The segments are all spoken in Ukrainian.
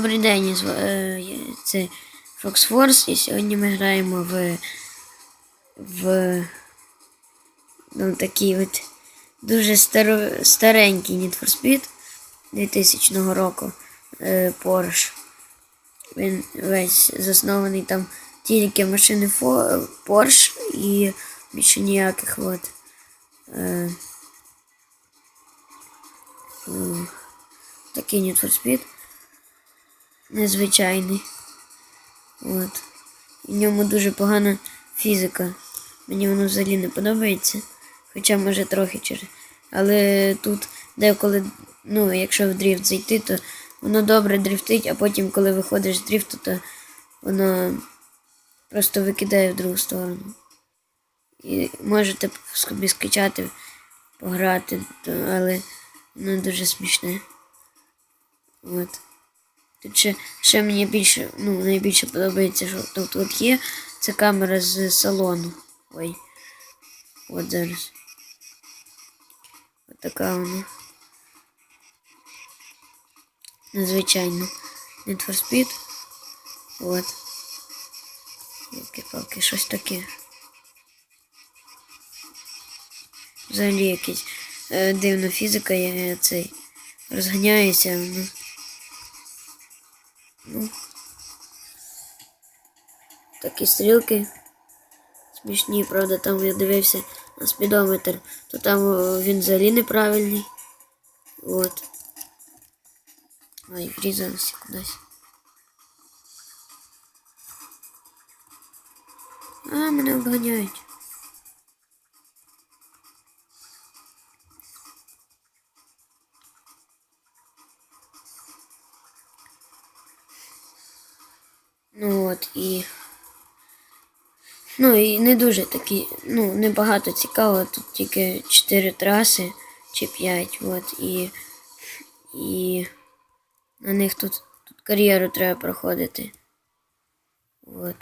Добрий день, е, це Fox Force, і сьогодні ми граємо в, в ну, такий от дуже старо, старенький Need for Speed 2000 року е, Porsche. Він весь заснований там тільки машини Porsche і більше ніяких от. Е, такий Need for Speed незвичайний. От. В ньому дуже погана фізика. Мені воно взагалі не подобається. Хоча може трохи через. Але тут деколи, ну, якщо в дріфт зайти, то воно добре дрифтить, а потім, коли виходиш з дріфту, то воно просто викидає в другу сторону. І можете собі скачати, пограти, але воно дуже смішне. От. Тут ще, ще мені більше, ну, найбільше подобається, що тут от є. Це камера з салону. Ой. От зараз. От така вона. Незвичайно. Need for Speed. От. Палки, щось таке. Взагалі якась е, дивна фізика, я цей розганяюся. Ну. Такі стрілки. Смішні, правда, там я дивився на спідометр, то там о, він взагалі неправильний. От. Ой, врізався кудись. А, мене обганяють. Ну от і. Ну і не дуже такі, ну, небагато цікаво, тут тільки 4 траси чи 5, от, і, і на них тут, тут кар'єру треба проходити. От.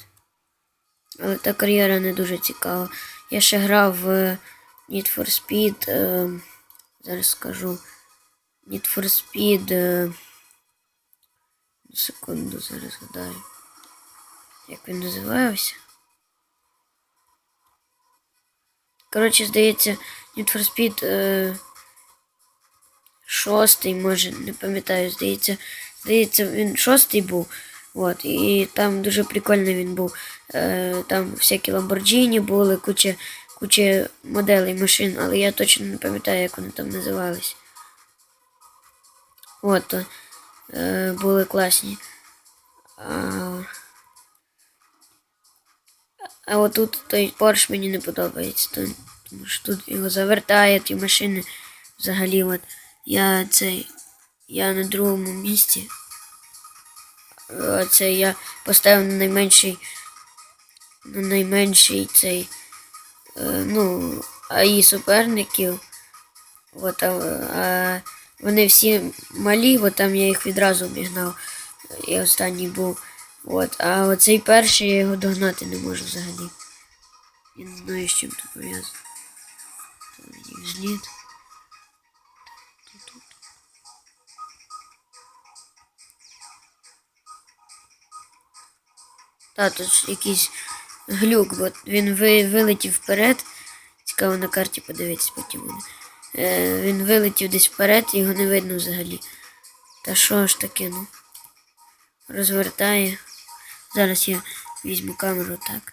Але та кар'єра не дуже цікава. Я ще грав в Need for Speed, е, зараз скажу. Need for Speed. Е, секунду, зараз згадаю. Як він називався? Коротше, здається, Need for Speed е, шостий, може, не пам'ятаю, здається, здається, він шостий був. От, і там дуже прикольний він був. Е, там всякі Lamborghini були, куча, куча моделей машин, але я точно не пам'ятаю, як вони там називались. От, е, були класні. А, а отут той Порш мені не подобається, то- тому що тут його завертає, ті машини взагалі. От. Я цей. Я на другому місці. Е, Це я поставив на найменший. На найменший цей. е, Ну, АІ суперників. От, а, а вони всі малі, бо там я їх відразу обігнав. І останній був. От, а оцей перший я його догнати не можу взагалі. Я не знаю, з чим це пов'язано. Зліт. Та, тут якийсь глюк, бо він ви, вилетів вперед. Цікаво на карті подивитись потім буде. Е, він вилетів десь вперед його не видно взагалі. Та що ж таке, ну? Розвертає. Зараз я візьму камеру так.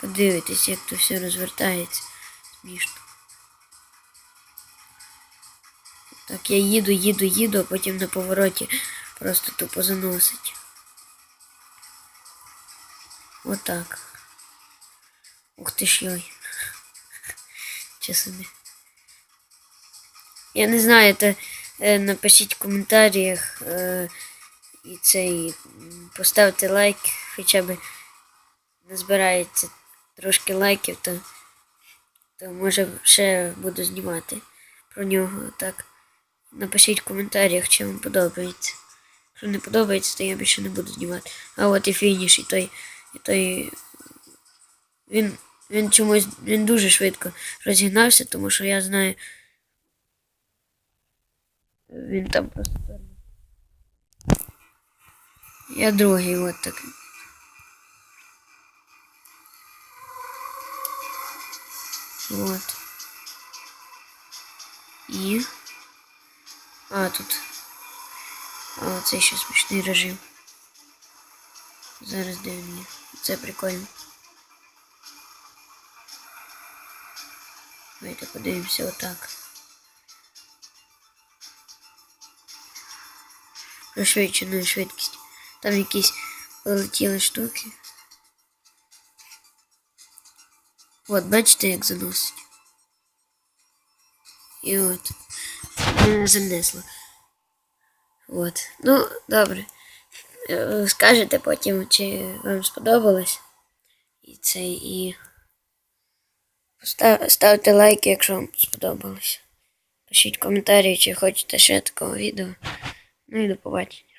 Подивитись, як то все розвертається. Смішно. Так, я їду, їду, їду, а потім на повороті просто тупо заносить. Отак. Ух ти ж йой. Чи. Я не знаю, то е, напишіть в коментарях е, і цей поставте лайк, хоча б назбирається трошки лайків, то, то може ще буду знімати про нього. Так. Напишіть в коментарях, чи вам подобається. Якщо не подобається, то я більше не буду знімати. А от і фініш, і той, і той. Він, він чомусь він дуже швидко розігнався, тому що я знаю. Він там просто. Я другий, от такий. Вот. І. А, тут. А, це ще смішний режим. Зараз дивимося. Це прикольно. Давайте подивимося отак. Пришвидшеною швидкість. Там якісь полетіли штуки. От, бачите, як заносить. І от. Занесло. От. Ну, добре. Е, Скажете потім, чи вам сподобалось. І це і. Ставте лайки, якщо вам сподобалось. Пишіть коментарі, чи хочете ще такого відео. Ну і до побачення.